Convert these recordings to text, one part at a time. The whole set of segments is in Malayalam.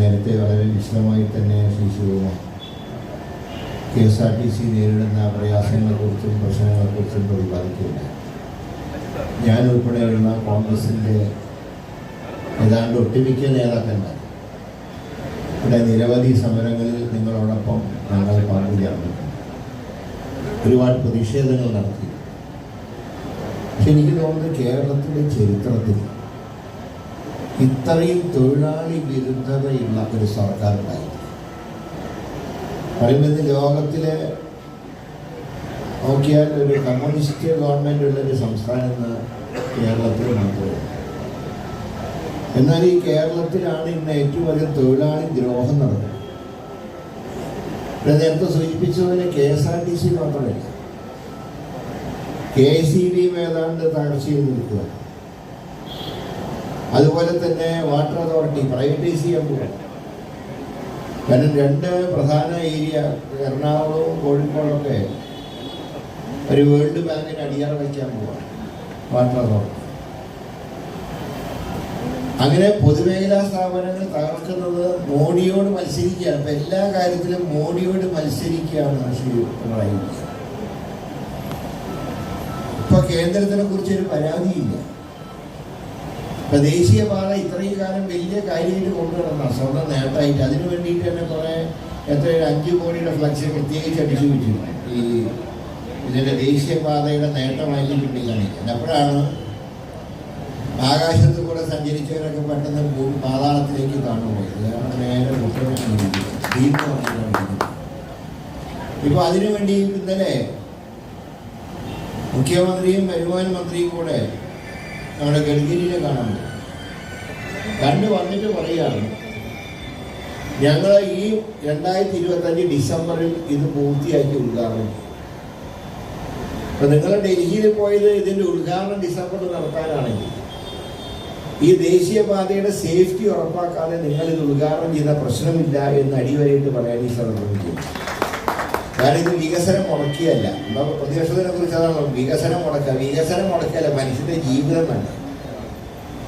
നേരത്തെ വളരെ വിശദമായി തന്നെ Shri Sivakumar. K S R T C നേരിടുന്ന പ്രയാസങ്ങളെക്കുറിച്ചും പ്രശ്നങ്ങളെക്കുറിച്ചും പ്രതിപാദിക്കില്ല ഞാൻ ഉൾപ്പെടെയുള്ള കോൺഗ്രസിന്റെ ഏതാണ്ട് ഒട്ടുമിക്ക നേതാക്കന്മാർ ഇവിടെ നിരവധി സമരങ്ങളിൽ നിങ്ങളോടൊപ്പം ഞങ്ങൾ പങ്കുചേർന്നിട്ടുണ്ട് ഒരുപാട് പ്രതിഷേധങ്ങൾ നടത്തി. പക്ഷെ എനിക്ക് തോന്നുന്നത് കേരളത്തിന്റെ ചരിത്രത്തിൽ ഇത്രയും തൊഴിലാളി വിരുദ്ധതയുള്ള ഒരു പറയുമ്പോൾ ഇന്ന് ലോകത്തിലെ നോക്കിയാൽ ഒരു കമ്മ്യൂണിസ്റ്റ് ഗവൺമെന്റ് ഉള്ളൊരു സംസ്ഥാനം ഇന്ന് കേരളത്തിൽ മാത്രമേ എന്നാൽ ഈ കേരളത്തിലാണ് ഇന്ന് ഏറ്റവും അധികം തൊഴിലാളി ദ്രോഹം നടന്നത്. നേരത്തെ സൂചിപ്പിച്ചതുപോലെ K S R T C മാത്രമല്ല കെ സി ബിയും ഏതാണ്ട് തകർച്ചയിൽ നിൽക്കുക അതുപോലെ തന്നെ വാട്ടർ അതോറിറ്റി പ്രൈവറ്റൈസ് ചെയ്യാൻ പോകും കാരണം രണ്ട് പ്രധാന ഏരിയ എറണാകുളവും കോഴിക്കോടൊക്കെ ഒരു വേൾഡ് ബാങ്കിന് അടിയാറ് വയ്ക്കാൻ പോവാണ് വാട്ടർ അതോറിറ്റി അങ്ങനെ പൊതുമേഖലാ സ്ഥാപനങ്ങൾ തകർക്കുന്നത് മോഡിയോട് മത്സരിക്കുകയാണ്. അപ്പം എല്ലാ കാര്യത്തിലും മോഡിയോട് മത്സരിക്കുകയാണ് ശ്രീ പിണറായി ഇപ്പൊ കേന്ദ്രത്തിനെ കുറിച്ച് ഒരു പരാതിയില്ല. ഇപ്പൊ ദേശീയപാത ഇത്രയും കാലം വലിയ കാര്യമായിട്ട് കൊണ്ടുവരണം സ്വന്തം നേട്ടമായിട്ട് അതിനു വേണ്ടിയിട്ട് തന്നെ കുറേ എത്ര അഞ്ച് കോടിയുടെ ഫ്ലക്സ് പ്രത്യേകിച്ച് അടിച്ചു വെച്ചു ഈ ഇതിന്റെ ദേശീയപാതയുടെ നേട്ടമായിട്ട് ചൂണ്ടിക്കാണിക്കുന്നത് അപ്പോഴാണ് ആകാശത്ത് കൂടെ സഞ്ചരിച്ചവരൊക്കെ പെട്ടെന്ന് പാതാളത്തിലേക്ക് കാണുപോയത് കാരണം നേരെ ഇപ്പൊ അതിനു വേണ്ടി ഇന്നലെ മുഖ്യമന്ത്രിയും വരുമാന മന്ത്രിയും കൂടെ നമ്മുടെ ഗഡ്കരിനെ കാണാൻ കണ്ട് വന്നിട്ട് പറയുകയാണ് ഞങ്ങൾ ഈ രണ്ടായിരത്തി ഇരുപത്തഞ്ച് ഡിസംബറിൽ ഇത് പൂർത്തിയാക്കി ഉദ്ഘാടനം അപ്പം നിങ്ങൾ ഡൽഹിയിൽ പോയത് ഇതിന്റെ ഉദ്ഘാടനം ഡിസംബറിൽ നടത്താനാണെങ്കിൽ ഈ ദേശീയപാതയുടെ സേഫ്റ്റി ഉറപ്പാക്കാതെ നിങ്ങൾ ഇത് ഉദ്ഘാടനം ചെയ്ത പ്രശ്നമില്ല എന്ന് അടിവരയിട്ട് പറയാൻ ഈ സന്ദർഭം കാരണം ഇത് വികസനം മുടക്കിയല്ല. നമ്മൾ പ്രതിപക്ഷത്തിനെ കുറിച്ച് അതാണ് വികസനം മുടക്കുക. വികസനം മുടക്കിയല്ല മനുഷ്യന്റെ ജീവിതം തന്നെ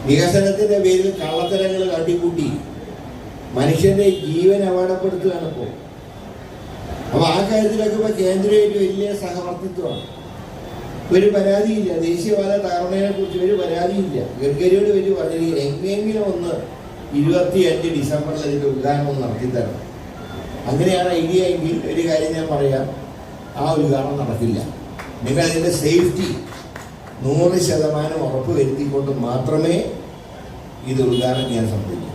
വികസനത്തിന്റെ പേരിൽ കള്ളത്തരങ്ങൾ കാട്ടിക്കൂട്ടി മനുഷ്യന്റെ ജീവൻ അപകടപ്പെടുത്തുകയാണ് ഇപ്പോൾ അപ്പൊ ആ കാര്യത്തിലൊക്കെ ഇപ്പൊ കേന്ദ്രമായിട്ട് വലിയ സഹവർത്തിത്വമാണ്. ഒരു പരാതിയില്ല. ദേശീയപാത തകർന്നതിനെ കുറിച്ച് ഒരു പരാതിയില്ല. ഗഡ്കരിയോട് വലിയ പറഞ്ഞില്ല എങ്ങനെയെങ്കിലും ഒന്ന് ഇരുപത്തി അഞ്ച് ഡിസംബറിൽ ഇതിന്റെ ഉദ്ഘാടനം നടത്തി തരണം. അങ്ങനെയാണ് ഐഡിയ എങ്കിൽ ഒരു കാര്യം ഞാൻ പറയാം. ആ ഒരു ഉദ്ഘാടനം നടക്കില്ല. നിങ്ങൾ അതിന്റെ സേഫ്റ്റി നൂറ് ശതമാനം ഉറപ്പ് വരുത്തിക്കൊണ്ട് മാത്രമേ ഇത് ഉദ്ഘാടനം ചെയ്യാൻ സംഭവിക്കൂ